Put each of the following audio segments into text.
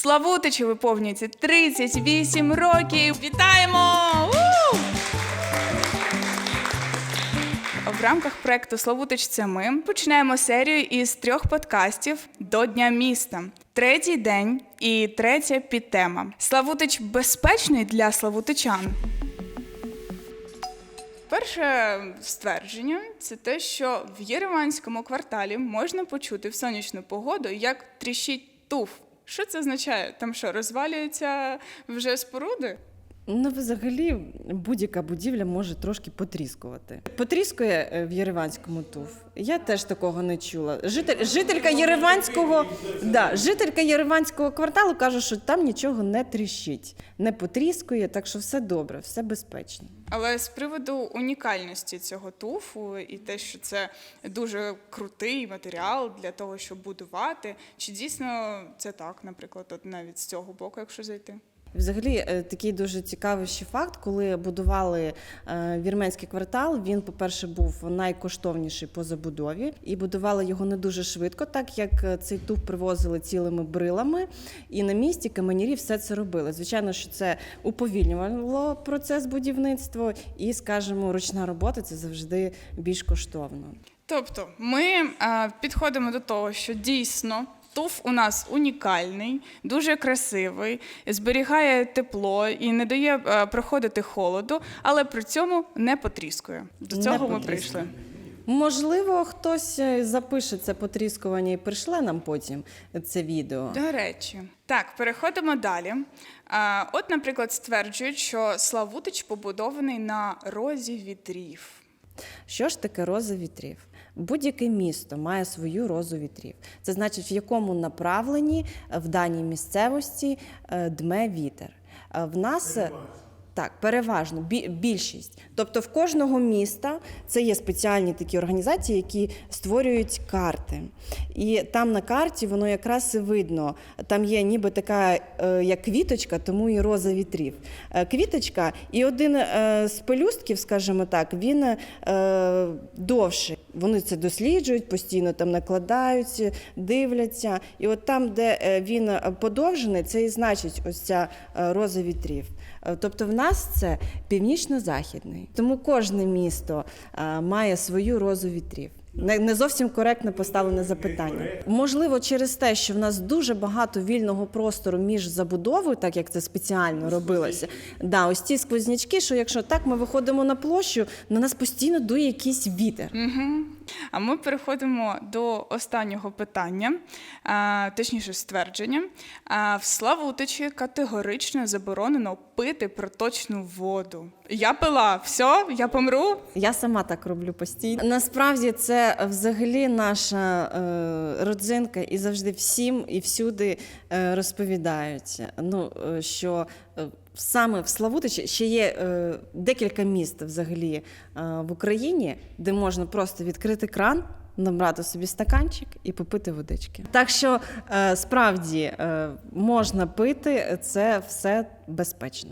Славутичі виповнюється 38 років. Вітаємо! У! В рамках проекту Славутич це ми починаємо серію із трьох подкастів до Дня міста. Третій день і третя підтема. Славутич безпечний для славутичан. Перше ствердження це те, що в Єреванському кварталі можна почути в сонячну погоду, як тріщить туф. Що це означає? Там що, розвалюються вже споруди? Ну, взагалі, будь-яка будівля може трошки потріскувати. Потріскує е, в Єреванському туф. Я теж такого не чула. Житель, жителька Єреванського, да, жителька Єреванського кварталу каже, що там нічого не тріщить, не потріскує, так що все добре, все безпечно. Але з приводу унікальності цього туфу і те, що це дуже крутий матеріал для того, щоб будувати, чи дійсно це так, наприклад, от навіть з цього боку, якщо зайти? Взагалі, е, такий дуже цікавий ще факт, коли будували е, вірменський квартал. Він, по-перше, був найкоштовніший по забудові, і будували його не дуже швидко, так як е, цей туф привозили цілими брилами, і на місці каменярі все це робили. Звичайно, що це уповільнювало процес будівництва, і, скажімо, ручна робота це завжди більш коштовно. Тобто, ми підходимо до того, що дійсно. Туф у нас унікальний, дуже красивий, зберігає тепло і не дає е, проходити холоду, але при цьому не потріскує. До цього ми прийшли. Можливо, хтось е, запише це потріскування і прийшле нам потім це відео. До речі, так, переходимо далі. От, наприклад, стверджують, що Славутич побудований на розі вітрів. Що ж таке роза вітрів? Будь-яке місто має свою розу вітрів. Це значить, в якому направленні е, в даній місцевості е, дме вітер. Е, В нас так, переважно більшість. Тобто, в кожного міста це є спеціальні такі організації, які створюють карти. І там на карті воно якраз і видно. Там є ніби така е, як квіточка, тому і роза вітрів. Е, Квіточка, і один е, з пелюстків, скажімо так, він довший. Вони це досліджують, постійно там накладають, дивляться. І от там, де він подовжений, це і значить ось ця роза вітрів. Тобто в нас це північно-західний. Тому кожне місто е, має свою розу вітрів. Не зовсім коректно поставлене запитання. Можливо, через те, що в нас дуже багато вільного простору між забудовою, так як це спеціально робилося. Да, ось ці сквознячки, що якщо так ми виходимо на площу, на нас постійно дує якийсь вітер. Угу. А ми переходимо до останнього питання, точніше ствердження. В Славутичі категорично заборонено пити проточну воду. Я пила, все, я помру. Я сама так роблю постійно. Насправді це взагалі наша е, родзинка, і завжди всім і всюди е, розповідають. Ну е, що е, саме в Славутичі ще є е, декілька міст взагалі е, в Україні, де можна просто відкрити кран. Набрати собі стаканчик і попити водички. Так що е, справді е, можна пити, це все безпечно.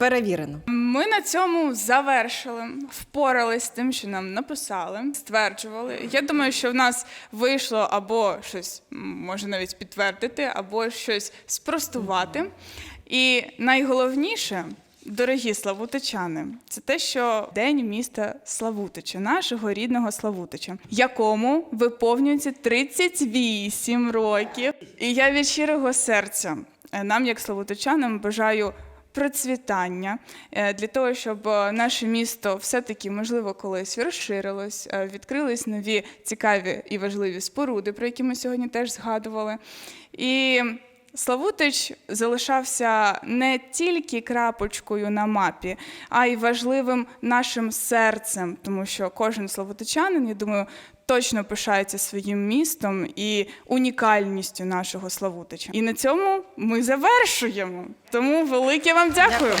Перевірено. Ми на цьому завершили, впорались з тим, що нам написали, стверджували. Я думаю, що в нас вийшло або щось може навіть підтвердити, або щось спростувати. І найголовніше, дорогі славутичани, це те, що день міста Славутича, нашого рідного Славутича, якому виповнюється 38 років. І я від щирого серця е, нам, як славутичанам, бажаю процвітання е, для того, щоб е, наше місто все-таки можливо колись розширилось, відкрились нові цікаві і важливі споруди, про які ми сьогодні теж згадували. І Славутич залишався не тільки крапочкою на мапі, а й важливим нашим серцем, тому що кожен славутичанин, я думаю, точно пишається своїм містом і унікальністю нашого Славутича. І на цьому ми завершуємо. Тому велике вам дякую. Дякую.